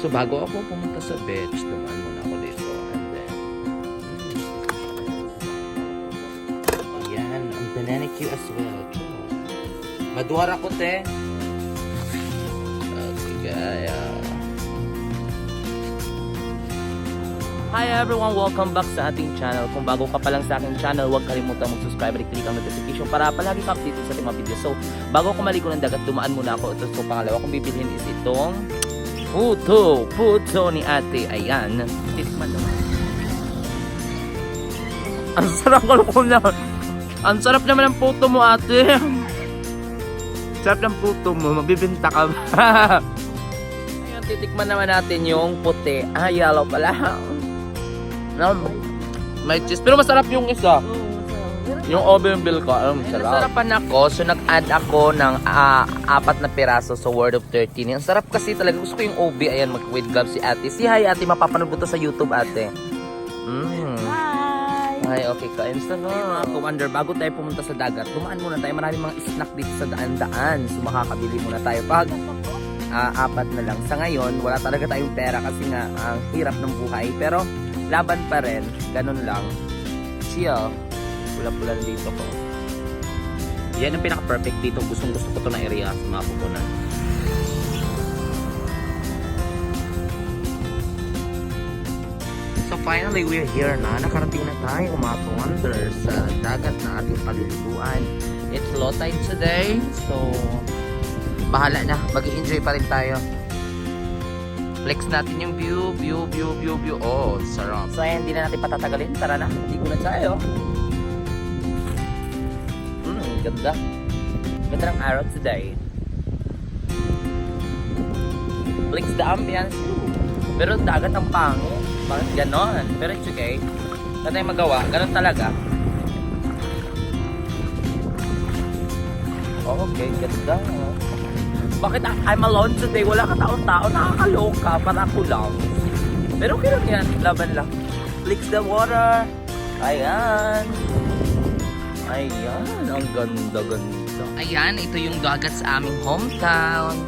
So bago ako pumunta sa beach, dumaan muna ako dito. And then, mm, yan, ang banana Q as well. Maduwar ako, te. Okay, gaya. Hi everyone! Welcome back sa ating channel. Kung bago ka pa lang sa aking channel, huwag kalimutan mag-subscribe at click ang notification para palagi ka updated sa ating mga video. So, bago ako maligo ng dagat, dumaan muna ako. Ito, so, pangalawa kong bibilhin is itong puto. Puto ni ate. Ayan. Tikman naman. Ang sarap ko na. Ang sarap naman ng puto mo ate. Sarap ng puto mo. Magbibinta ka ba? Ngayon, titikman naman natin yung puti. Ah, yellow pala. No, may cheese. Pero masarap yung isa. Yung oven bill ko, alam, sarap. Nasarapan ako, so nag-add ako ng ah, apat na piraso sa Word of 13. Ang sarap kasi talaga. Gusto ko yung OB. Ayan, mag with gloves si ate. Si hi ate, mapapanood to sa YouTube ate. Mm. Hi! Ay, okay ka. Insta na. Commander, bago tayo pumunta sa dagat, dumaan muna tayo. Maraming mga snack dito sa daan-daan. So makakabili muna tayo. Pag ah, apat na lang. Sa ngayon, wala talaga tayong pera kasi nga ang hirap ng buhay. Pero laban pa rin. Ganun lang. Chill. Pula-pula dito ko. Yan ang pinaka-perfect dito. Gustong gusto ko to na area sa mga pupunan. So finally, we're here na. Nakarating na tayo mga wonder sa dagat na ating paliliguan. It's low tide today. So, bahala na. mag enjoy pa rin tayo. Flex natin yung view, view, view, view, view. Oh, sarap. So, ayan, hindi na natin patatagalin. Tara na, ligo na tayo. Ganda. Ganda ng araw today. Flex the ambience. Pero dagat ang pangit. Bakit ganon? Pero it's okay. Wala tayong magawa. Ganon talaga. Oh, okay, ganda. Bakit I'm alone today? Wala ka taon-tao. Nakakaloka. Para ako lang. Pero okay lang yan. Laban lang. Flicks the water. Ayan. Ayan. Ang ganda-ganda. Ayan. Ito yung dagat sa aming hometown.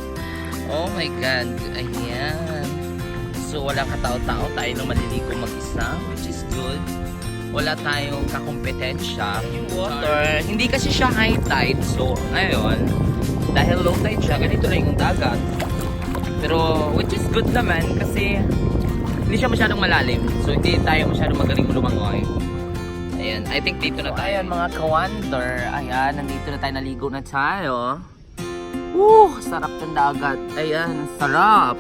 Oh my God. Ayan. So, wala katao-tao. Tayo na maliligo mag-isa, which is good. Wala tayong kakompetensya. Yung water, hindi kasi siya high tide. So, ngayon, dahil low tide siya, ganito na yung dagat. Pero, which is good naman kasi hindi siya masyadong malalim. So, hindi tayo masyadong magaling lumangoy. Ayan, I think dito na tayo. Ayan, mga ka-wonder. Ayan, nandito na tayo, naligo na tayo. Woo! Sarap ng dagat. Ayan, sarap.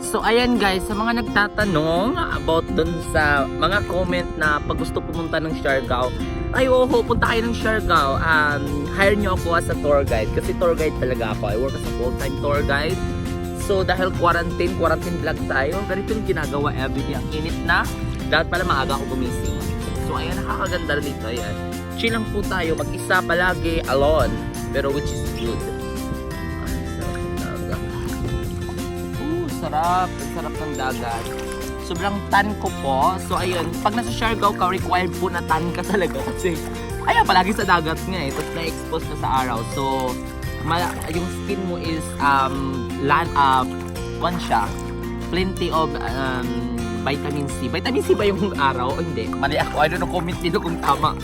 So, ayan guys, sa mga nagtatanong about dun sa mga comment na pag gusto pumunta ng Siargao, ay oo, punta kayo ng Siargao, um, hire nyo ako as a tour guide. Kasi tour guide talaga ako. I work as a full-time tour guide. So, dahil quarantine, quarantine vlog tayo, ganito yung ginagawa everyday. Ang init na, dapat pala maaga ako gumising. So, ayan, nakakaganda dito. Ayan. Chill lang po tayo, mag-isa palagi, alone. Pero which is good. Ay, sarap sarap. Ang sarap ng dagat. Sobrang tan ko po. So, ayun. Pag nasa Siargao ka, required po na tan ka talaga. Kasi, ayan, palagi sa dagat nga eh. Tapos na-expose ka sa araw. So, mala- yung skin mo is, um, land, uh, one siya. Plenty of, um, vitamin C. Vitamin C ba yung araw? O hindi? Mali ako. I don't know, comment dito kung tama.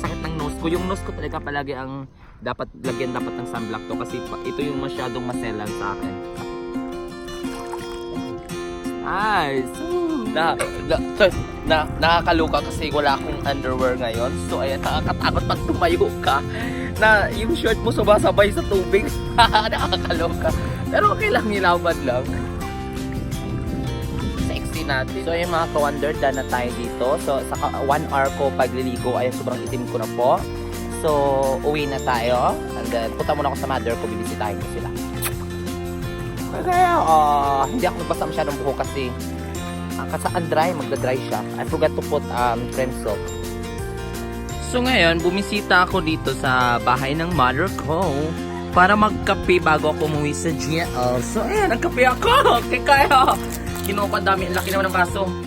Sakit ng nose ko. Yung nose ko talaga palagi ang dapat lagyan dapat ng sunblock to kasi ito yung masyadong maselan sa akin. Nice! Na, na, so, na, nakakaluka kasi wala akong underwear ngayon. So, ayan, nakakatakot pag tumayo ka na yung shirt mo sumasabay sa tubig. nakakaloka. Pero okay lang, nilaban lang. Natin. So, yung mga ka-wonder, done na tayo dito. So, sa ka- one hour ko pagliligo, ay sobrang itim ko na po. So, uwi na tayo. And then, punta muna ako sa mother ko, bibisitahin ko sila. Kaya, ah, hindi ako nagbasa masyadong buhok kasi ang kasaan dry, magda-dry siya. I forgot to put um, cream soap. So ngayon, bumisita ako dito sa bahay ng mother ko para magkape bago ako umuwi sa GL. So ayan, nagkape ako! Kaya kaya, kinuha ko dami, ang laki naman ng baso.